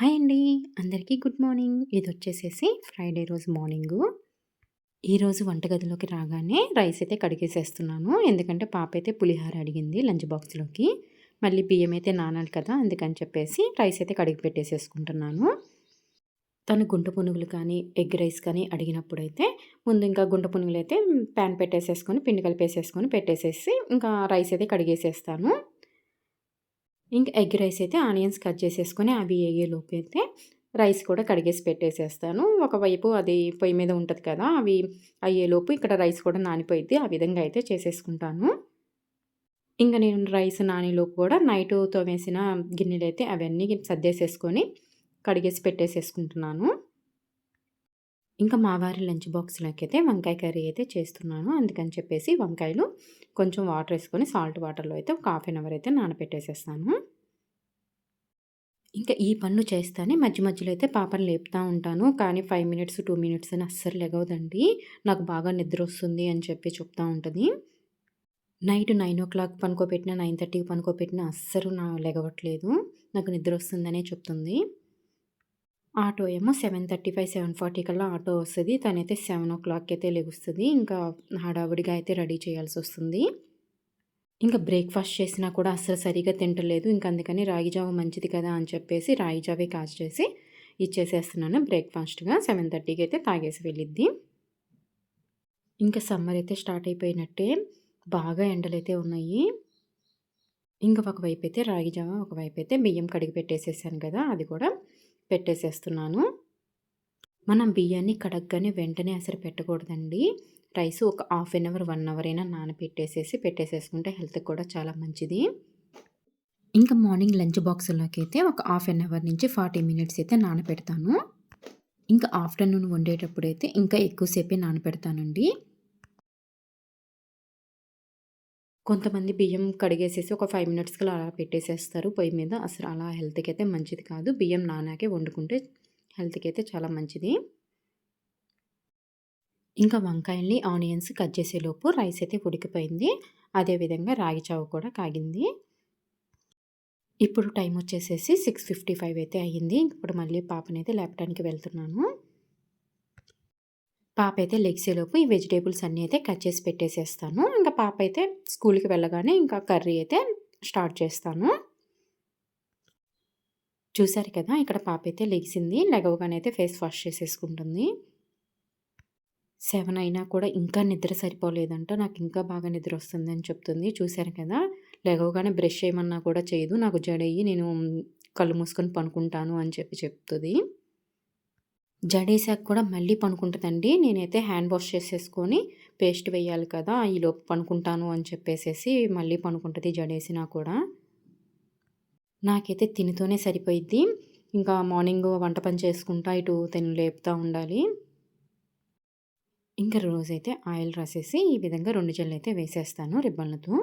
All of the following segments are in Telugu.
హాయ్ అండి. అందరికీ గుడ్ మార్నింగ్. ఇది వచ్చేసేసి ఫ్రైడే రోజు మార్నింగు. ఈరోజు వంటగదిలోకి రాగానే రైస్ అయితే కడిగేసేస్తున్నాను. ఎందుకంటే పాప అయితే పులిహార అడిగింది లంచ్ బాక్స్లోకి. మళ్ళీ బియ్యం అయితే నానాలి కదా అందుకని చెప్పేసి రైస్ అయితే కడిగి పెట్టేసేసుకుంటున్నాను. తను గుంట పునుగులు కానీ ఎగ్ రైస్ కానీ అడిగినప్పుడు అయితే ముందు ఇంకా గుంట పునుగులు అయితే ప్యాన్ పెట్టేసేసుకొని పిండి కలిపేసేసుకొని పెట్టేసేసి ఇంకా రైస్ అయితే కడిగేసేస్తాను. ఇంకా ఎగ్ రైస్ అయితే ఆనియన్స్ కట్ చేసేసుకొని అవి వేగేలోపు అయితే రైస్ కూడా కడిగేసి పెట్టేసేస్తాను. ఒకవైపు అది పొయ్యి మీద ఉంటుంది కదా అవి అయ్యేలోపు ఇక్కడ రైస్ కూడా నానిపోయిద్ది. ఆ విధంగా అయితే చేసేసుకుంటాను. ఇంకా నేను రైస్ నానిలోపు కూడా నైట్ తోమేసిన గిన్నెలు అయితే అవన్నీ సర్దేసేసుకొని కడిగేసి పెట్టేసేసుకుంటున్నాను. ఇంకా మా వారి లంచ్ బాక్స్లోకి అయితే వంకాయ కర్రీ అయితే చేస్తున్నాను. అందుకని చెప్పేసి వంకాయలు కొంచెం వాటర్ వేసుకొని సాల్ట్ వాటర్లో అయితే ఒక హాఫ్ అన్ అవర్ అయితే నానబెట్టేసేస్తాను. ఇంకా ఈ పనులు చేస్తానే మధ్య మధ్యలో అయితే పాపను లేపుతూ ఉంటాను. కానీ ఫైవ్ మినిట్స్ టూ మినిట్స్ అని అస్సలు లెగవదండి. నాకు బాగా నిద్ర వస్తుంది అని చెప్పి చెప్తూ ఉంటుంది. నైట్ నైన్ ఓ క్లాక్ పనుకోబెట్టినా నైన్ థర్టీకి పనుకోబెట్టినా అస్సలు నా లెగవట్లేదు. నాకు నిద్ర వస్తుందనే చెప్తుంది. ఆటో ఏమో seven thirty five seven forty కల్లా ఆటో వస్తుంది. తనైతే సెవెన్ ఓ క్లాక్కి అయితే లెగుస్తుంది. ఇంకా హడావుడిగా అయితే రెడీ చేయాల్సి వస్తుంది. ఇంకా బ్రేక్ఫాస్ట్ చేసినా కూడా అస్సలు సరిగా తింటలేదు. ఇంకా అందుకని రాగిజావ మంచిది కదా అని చెప్పేసి రాగి జావే చేసి ఇచ్చేసేస్తున్నాను బ్రేక్ఫాస్ట్గా. సెవెన్ థర్టీకి అయితే తాగేసి వెళ్ళిద్ది. ఇంకా సమ్మర్ అయితే స్టార్ట్ అయిపోయినట్టే. బాగా ఎండలైతే ఉన్నాయి. ఇంకా ఒకవైపు అయితే రాగి జావ ఒకవైపు అయితే బియ్యం కడిగి పెట్టేసేసాను కదా అది కూడా. పెట్టేసేస్తున్నాను. మనం బియ్యాన్ని కడగ్గానే వెంటనే అసలు పెట్టకూడదండి. రైస్ ఒక half an hour one hour అయినా నానబెట్టేసేసి పెట్టేసేసుకుంటే హెల్త్కి కూడా చాలా మంచిది. ఇంకా మార్నింగ్ లంచ్ బాక్స్లోకి అయితే ఒక హాఫ్ అన్ అవర్ నుంచి ఫార్టీ మినిట్స్ అయితే నానపెడతాను. ఇంకా ఆఫ్టర్నూన్ వండేటప్పుడు అయితే ఇంకా ఎక్కువసేపే నానపెడతానండి. కొంతమంది బియ్యం కడిగేసేసి ఒక ఫైవ్ మినిట్స్కి అలా పెట్టేసేస్తారు. పొయ్యి మీద అసలు అలా హెల్త్కి అయితే మంచిది కాదు. బియ్యం నానాకే వండుకుంటే హెల్త్కి అయితే చాలా మంచిది. ఇంకా వంకాయల్ని ఆనియన్స్ కట్ చేసేలోపు రైస్ అయితే ఉడికిపోయింది. అదేవిధంగా రాగి చావు కూడా కాగింది. ఇప్పుడు టైం వచ్చేసేసి సిక్స్ ఫిఫ్టీ ఫైవ్ అయితే అయ్యింది. ఇప్పుడు మళ్ళీ పాపనైతే లేపడానికి వెళ్తున్నాను. పాప అయితే లెగ్సేలోపు ఈ వెజిటేబుల్స్ అన్నీ అయితే కట్ చేసి పెట్టేసేస్తాను. ఇంకా పాప అయితే స్కూల్కి వెళ్ళగానే ఇంకా కర్రీ అయితే స్టార్ట్ చేస్తాను. చూసారు కదా ఇక్కడ పాప అయితే లెగిసింది లెగవగానే అయితే ఫేస్ వాష్ చేసేసుకుంటుంది. సెవెన్ అయినా కూడా ఇంకా నిద్ర సరిపోలేదంట. నాకు ఇంకా బాగా నిద్ర వస్తుంది అని చెప్తుంది. చూశారు కదా లెగవగానే బ్రష్ చేయమన్నా కూడా చేయదు. నాకు జడయ్యి నేను కళ్ళు మూసుకొని పనుకుంటాను అని చెప్పి చెప్తుంది. జడేసాక కూడా మళ్ళీ పనుకుంటుందండి. నేనైతే హ్యాండ్ వాష్ చేసేసుకొని పేస్ట్ వేయాలి కదా ఈలోపు పనుకుంటాను అని చెప్పేసేసి మళ్ళీ పనుకుంటుంది జడేసినా కూడా. నాకైతే తినితోనే సరిపోయిద్ది. ఇంకా మార్నింగ్ వంట పని చేసుకుంటా ఇటు తిని లేపుతూ ఉండాలి. ఇంకా రోజైతే ఆయిల్ రాసేసి ఈ విధంగా రెండు జల్లు అయితే వేసేస్తాను రిబ్బన్లతో.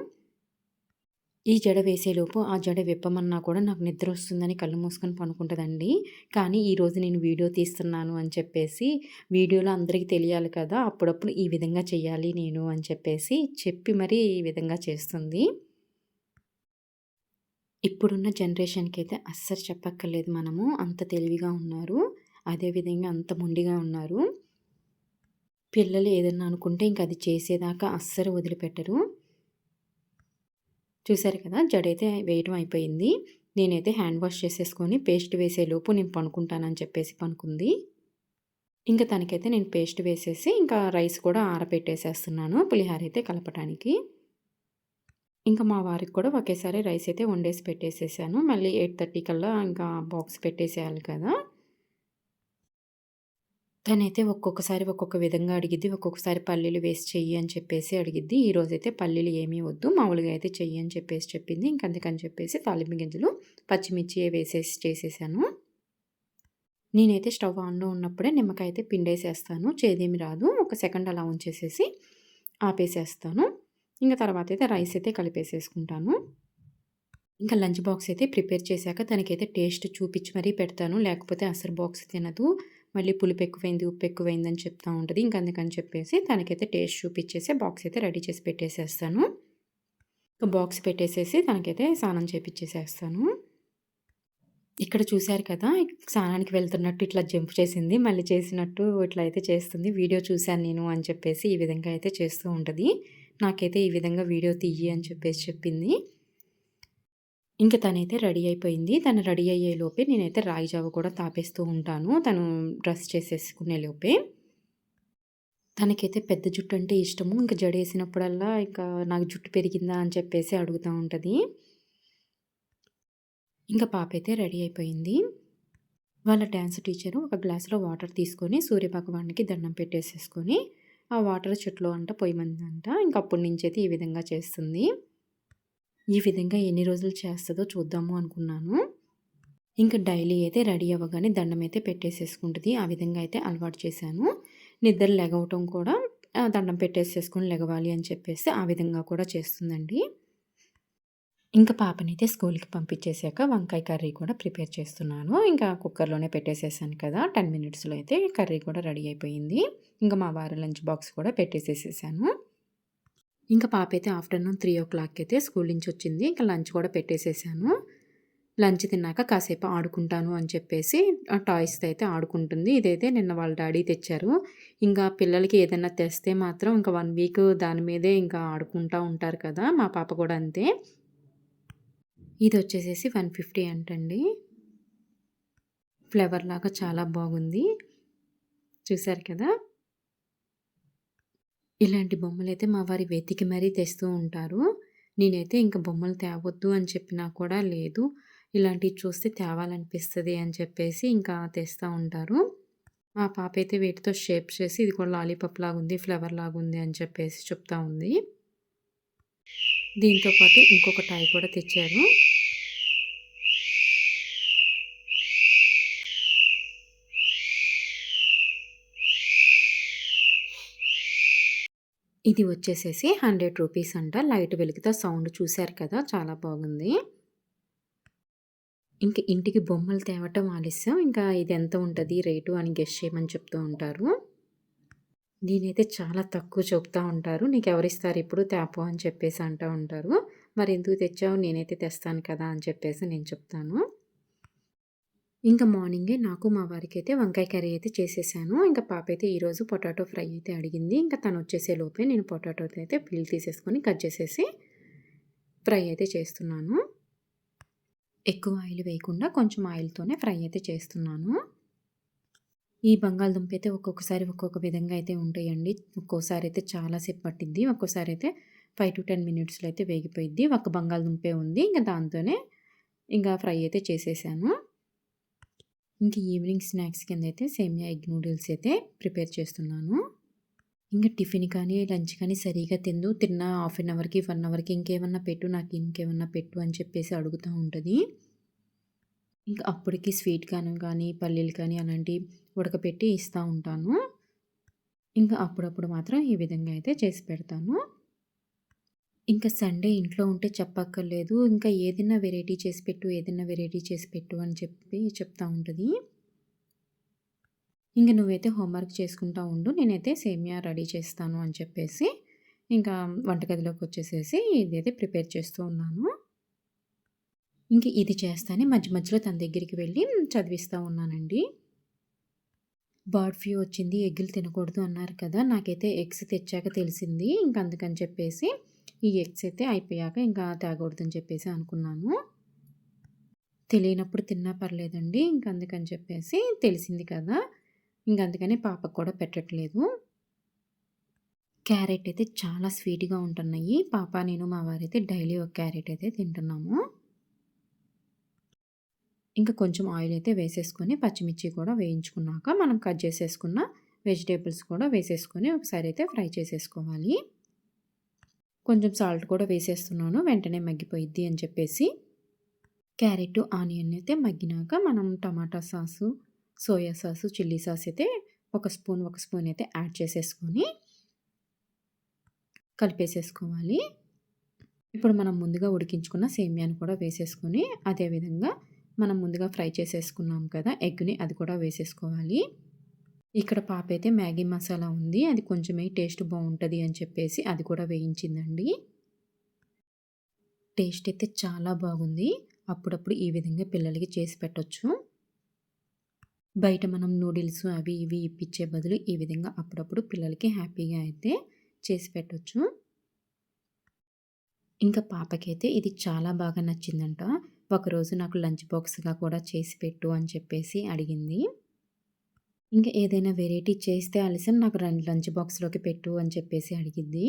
ఈ జడ వేసేలోపు ఆ జడ విప్పమన్నా కూడా నాకు నిద్ర వస్తుందని కళ్ళు మూసుకొని పనుకుంటుందండి. కానీ ఈరోజు నేను వీడియో తీస్తున్నాను అని చెప్పేసి వీడియోలో అందరికీ తెలియాలి కదా అప్పుడప్పుడు ఈ విధంగా చేయాలి నేను అని చెప్పేసి చెప్పి మరీ ఈ విధంగా చేస్తుంది. ఇప్పుడున్న జనరేషన్కి అయితే అస్సలు చెప్పక్కర్లేదు మనము. అంత తెలివిగా ఉన్నారు. అదేవిధంగా అంత మొండిగా ఉన్నారు. పిల్లలు ఏదన్నా అనుకుంటే ఇంక అది చేసేదాకా అస్సలు వదిలిపెట్టరు. చూసారు కదా జడైతే వేయటం అయిపోయింది. నేనైతే హ్యాండ్ వాష్ చేసేసుకొని పేస్ట్ వేసేలోపు నేను పనుకుంటానని చెప్పేసి పనుకుంది. ఇంకా తనకైతే నేను పేస్ట్ వేసేసి ఇంకా రైస్ కూడా ఆరపెట్టేసేస్తున్నాను పులిహార అయితే కలపటానికి. ఇంకా మా వారికి కూడా ఒకేసారి రైస్ అయితే వండేసి పెట్టేసేసాను. మళ్ళీ ఎయిట్ థర్టీ కల్లా ఇంకా బాక్స్ పెట్టేసేయాలి కదా. తనైతే ఒక్కొక్కసారి ఒక్కొక్క విధంగా అడిగిద్ది ఒక్కొక్కసారి పల్లీలు వేసి చెయ్యి అని చెప్పేసి అడిగిద్ది. ఈరోజైతే పల్లీలు ఏమీ వద్దు మామూలుగా అయితే చెయ్యి అని చెప్పేసి చెప్పింది. ఇంకందుకని చెప్పేసి తాలింపు గింజలు పచ్చిమిర్చి వేసేసి చేసేసాను. నేనైతే స్టవ్ ఆన్లో ఉన్నప్పుడే నిమ్మకాయ అయితే పిండేసేస్తాను. చేదేమి రాదు. ఒక సెకండ్ అలా ఉంచేసేసి ఆపేసేస్తాను. ఇంకా తర్వాత అయితే రైస్ అయితే కలిపేసేసుకుంటాను. ఇంకా లంచ్ బాక్స్ అయితే ప్రిపేర్ చేశాక తనకైతే టేస్ట్ చూపించి మరీ పెడతాను. లేకపోతే అసలు బాక్స్ తినదు. మళ్ళీ పులుపు ఎక్కువైంది ఉప్పు ఎక్కువైంది అని చెప్తూ ఉంటుంది ఇంక అందుకని చెప్పేసి తనకైతే టేస్ట్ చూపించేసి బాక్స్ అయితే రెడీ చేసి పెట్టేసేస్తాను బాక్స్ పెట్టేసేసి తనకైతే స్నానం చేపించేసేస్తాను ఇక్కడ చూశారు కదా! స్నానానికి వెళ్తున్నట్టు ఇట్లా జంప్ చేసింది. మళ్ళీ చేసినట్టు ఇట్లా అయితే చేస్తుంది. వీడియో చూసాను నేను అని చెప్పేసి ఈ విధంగా అయితే చేస్తూ ఉంటుంది నాకైతే ఈ విధంగా వీడియో తీయి అని చెప్పేసి చెప్పింది. ఇంక తనైతే రెడీ అయిపోయింది. తను రెడీ అయ్యే లోపే నేనైతే రాగి జావ కూడా తాపేస్తూ ఉంటాను. తను డ్రెస్ చేసేసుకునే లోపే. తనకైతే పెద్ద జుట్టు అంటే ఇష్టము. ఇంక జడేసినప్పుడల్లా ఇంకా నాకు జుట్టు పెరిగిందా అని చెప్పేసి అడుగుతూ ఉంటుంది ఇంకా పాప అయితే రెడీ అయిపోయింది. వాళ్ళ డ్యాన్స్ టీచరు ఒక గ్లాసులో వాటర్ తీసుకొని సూర్యభగవానుడికి దండం పెట్టేసేసుకొని, ఆ వాటర్ చెట్లో అంట పొయ్యమందంట. ఇంకా అప్పటి అయితే ఈ విధంగా చేస్తుంది. ఈ విధంగా ఎన్ని రోజులు చేస్తుందో చూద్దాము అనుకున్నాను. ఇంకా డైలీ అయితే రెడీ అవ్వగానే దండం అయితే పెట్టేసేసుకుంటుంది ఆ విధంగా అయితే అలవాటు చేశాను. నిద్ర లెగవటం కూడా దండం పెట్టేసేసుకొని లెగవాలి అని చెప్పేసి ఆ విధంగా కూడా చేస్తుందండి. ఇంకా పాపనైతే స్కూల్‌కి పంపించేసాక వంకాయ కర్రీ కూడా ప్రిపేర్ చేస్తున్నాను. ఇంకా కుక్కర్‌లోనే పెట్టేసేసాను కదా! 10 మినిట్స్‌లో అయితే కర్రీ కూడా రెడీ అయిపోయింది. ఇంకా మా వారి లంచ్ బాక్స్ కూడా పెట్టేసేసేసాను. ఇంకా పాప అయితే ఆఫ్టర్‌నూన్ 3:00కి అయితే స్కూల్ నుంచి వచ్చింది. ఇంకా లంచ్ కూడా పెట్టేసేసాను. లంచ్ తిన్నాక కాసేపు ఆడుకుంటాను అని చెప్పేసి ఆహ్, టాయ్స్‌తో అయితే ఆడుకుంటుంది. ఇదైతే నిన్న వాళ్ళ డాడీ తెచ్చారు. ఇంకా పిల్లలకి ఏదైనా తెస్తే మాత్రం ఇంకా వన్ వీక్ దాని మీదే ఇంకా ఆడుకుంటా ఉంటారు కదా! మా పాప కూడా అంతే. ఇది వచ్చేసి వన్ ఫిఫ్టీ అంటండి. ఫ్లేవర్ లాగా చాలా బాగుంది. చూసారు కదా! ఇలాంటి బొమ్మలైతే మా వారి వెతికి మరీ తెస్తూ ఉంటారు. నేనైతే ఇంకా బొమ్మలు తేవద్దు అని చెప్పినా కూడా లేదు. ఇలాంటివి చూస్తే తేవాలనిపిస్తుంది అని చెప్పేసి ఇంకా తెస్తూ ఉంటారు. మా పాప అయితే వీటితో షేప్ చేసి ఇది కూడా లాలీపాప్ ఉంది ఫ్లవర్ లాగా ఉంది అని చెప్పేసి చెప్తా ఉంది. దీంతో పాటు ఇంకొక టాయ్ కూడా తెచ్చారు. ఇది వచ్చేసేసి 100 రూపీస్ అంట. లైట్ వెలుగుతా సౌండ్ చూశారు కదా! చాలా బాగుంది. ఇంక ఇంటికి బొమ్మలు తేవటం ఆలస్యం. ఇంకా ఇది ఎంత ఉంటుంది రేటు అని గెస్ చేయమని చెప్తూ ఉంటారు. నేనైతే చాలా తక్కువ చెప్తూ ఉంటారు. నీకు ఎవరిస్తారు ఇప్పుడు తేపో" అని చెప్పేసి అంటూ ఉంటారు. మరి ఎందుకు తెచ్చావు? నేనైతే తెస్తాను కదా!" అని చెప్పేసి నేను చెప్తాను. ఇంకా మార్నింగే నాకు మా వారికి అయితే వంకాయ కర్రీ అయితే చేసేసాను. ఇంకా పాప అయితే ఈరోజు పొటాటో ఫ్రై అయితే అడిగింది. ఇంకా తను వచ్చేసే లోపే నేను పొటాటో అయితే పీల్ తీసేసుకొని కట్ చేసేసి ఫ్రై అయితే చేస్తున్నాను. ఎక్కువ ఆయిల్ వేయకుండా కొంచెం ఆయిల్‌తోనే ఫ్రై అయితే చేస్తున్నాను. ఈ బంగాళదుంప అయితే ఒక్కొక్కసారి ఒక్కొక్క విధంగా అయితే ఉంటాయండి. ఒక్కోసారి అయితే చాలా సేపు పట్టిద్ది. ఒక్కోసారి అయితే 5-10 మినిట్స్‌లో అయితే వేగిపోయిద్ది. ఒక బంగాళదుంపే ఉంది. ఇంకా దాంతోనే ఇంకా ఫ్రై అయితే చేసేసాను. ఇంక ఈవినింగ్ స్నాక్స్ కింద అయితే సేమియా ఎగ్ నూడిల్స్ అయితే ప్రిపేర్ చేస్తున్నాను. ఇంకా టిఫిన్ కానీ, లంచ్ కానీ సరిగా తిందు తిన్న హాఫ్ ఎన్ అవర్‌కి, వన్ అవర్‌కి ఇంకేమన్నా పెట్టు, నాకు ఇంకేమన్నా పెట్టు అని చెప్పేసి అడుగుతూ ఉంటుంది ఇంకా అప్పటికి స్వీట్ కాను కానీ, పల్లీలు కానీ అలాంటివి ఉడకపెట్టి ఇస్తూ ఉంటాను. ఇంకా అప్పుడప్పుడు మాత్రం ఈ విధంగా అయితే చేసి పెడతాను. ఇంకా సండే ఇంట్లో ఉంటే చెప్పక్కర్లేదు. ఇంకా ఏదైనా వెరైటీ చేసి పెట్టు, ఏదైనా వెరైటీ చేసి పెట్టు అని చెప్పి చెప్తూ ఉంటుంది ఇంకా నువ్వైతే హోంవర్క్ చేసుకుంటా ఉండు. నేనైతే సేమియా రెడీ చేస్తాను అని చెప్పేసి ఇంకా వంటగదిలోకి వచ్చేసేసి ఇదైతే ప్రిపేర్ చేస్తూ ఉన్నాను. ఇంకా ఇది చేస్తానే మధ్య మధ్యలో తన దగ్గరికి వెళ్ళి చదివిస్తూ ఉన్నానండి. బర్డ్ ఫ్లూ వచ్చింది. ఎగ్గులు తినకూడదు అన్నారు కదా! నాకైతే ఎగ్స్ తెచ్చాక తెలిసింది. ఇంకా అందుకని చెప్పేసి ఈ ఎగ్స్ అయితే అయిపోయాక ఇంకా తేగూడదని చెప్పేసి అనుకున్నాను. తెలియనప్పుడు తిన్నా పర్లేదండి. ఇంక అందుకని చెప్పేసి తెలిసింది కదా! ఇంక అందుకని పాపకు కూడా పెట్టట్లేదు. క్యారెట్ అయితే చాలా స్వీట్‌గా ఉంటున్నాయి. పాప, నేను, మా వారైతే డైలీ ఒక క్యారెట్ అయితే తింటున్నాము. ఇంకా కొంచెం ఆయిల్ అయితే వేసేసుకొని పచ్చిమిర్చి కూడా వేయించుకున్నాక మనం కట్ చేసేసుకున్న వెజిటేబుల్స్ కూడా వేసేసుకొని ఒకసారి అయితే ఫ్రై చేసేసుకోవాలి. కొంచెం సాల్ట్ కూడా వేసేస్తున్నాను. వెంటనే మగ్గిపోయిద్ది అని చెప్పేసి. క్యారెట్, ఆనియన్ అయితే మగ్గినాక మనం tomato sauce, soya sauce, chilli sauce అయితే ఒక స్పూన్, ఒక స్పూన్ అయితే యాడ్ చేసేసుకొని కలిపేసేసుకోవాలి. ఇప్పుడు మనం ముందుగా ఉడికించుకున్న సేమియాని కూడా వేసేసుకొని అదే విధంగా మనం ముందుగా ఫ్రై చేసేసుకున్నాం కదా! ఎగ్‌ని అది కూడా వేసేసుకోవాలి. ఇక్కడ పాప అయితే మ్యాగీ మసాలా ఉంది. అది కొంచెమే టేస్ట్ బాగుంటుంది అని చెప్పేసి అది కూడా వేయించిందండి. టేస్ట్ అయితే చాలా బాగుంది. అప్పుడప్పుడు ఈ విధంగా పిల్లలకి చేసి పెట్టొచ్చు. బయట మనం నూడిల్స్ అవి ఇవి ఇప్పించే బదులు ఈ విధంగా అప్పుడప్పుడు పిల్లలకి హ్యాపీగా అయితే చేసి పెట్టవచ్చు ఇంకా పాపకైతే ఇది చాలా బాగా నచ్చిందంట. ఒకరోజు నాకు లంచ్ బాక్స్‌గా కూడా చేసి పెట్టు అని చెప్పేసి అడిగింది. ఇంకా ఏదైనా వెరైటీ చేస్తే అలసం నాకు రెండు లంచ్ బాక్స్‌లోకి పెట్టు అని చెప్పేసి అడిగింది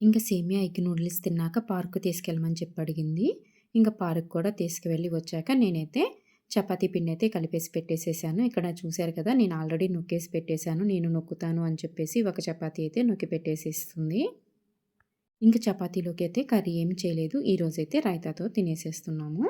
ఇంకా సేమియా ఎగ్ నూడిల్స్ తిన్నాక పార్క్ తీసుకెళ్ళమని చెప్పి అడిగింది. ఇంకా పార్క్ కూడా తీసుకువెళ్ళి వచ్చాక నేనైతే చపాతీ పిండి అయితే కలిపేసి పెట్టేసేసాను. ఇక్కడ చూశారు కదా! నేను ఆల్రెడీ నొక్కేసి పెట్టేసాను. నేను నొక్కుతాను అని చెప్పేసి ఒక చపాతీ అయితే నొక్కి పెట్టేసేస్తుంది ఇంకా చపాతీలోకి అయితే కర్రీ ఏమి చేయలేదు. ఈరోజైతే రైతాతో తినేసేస్తున్నాము.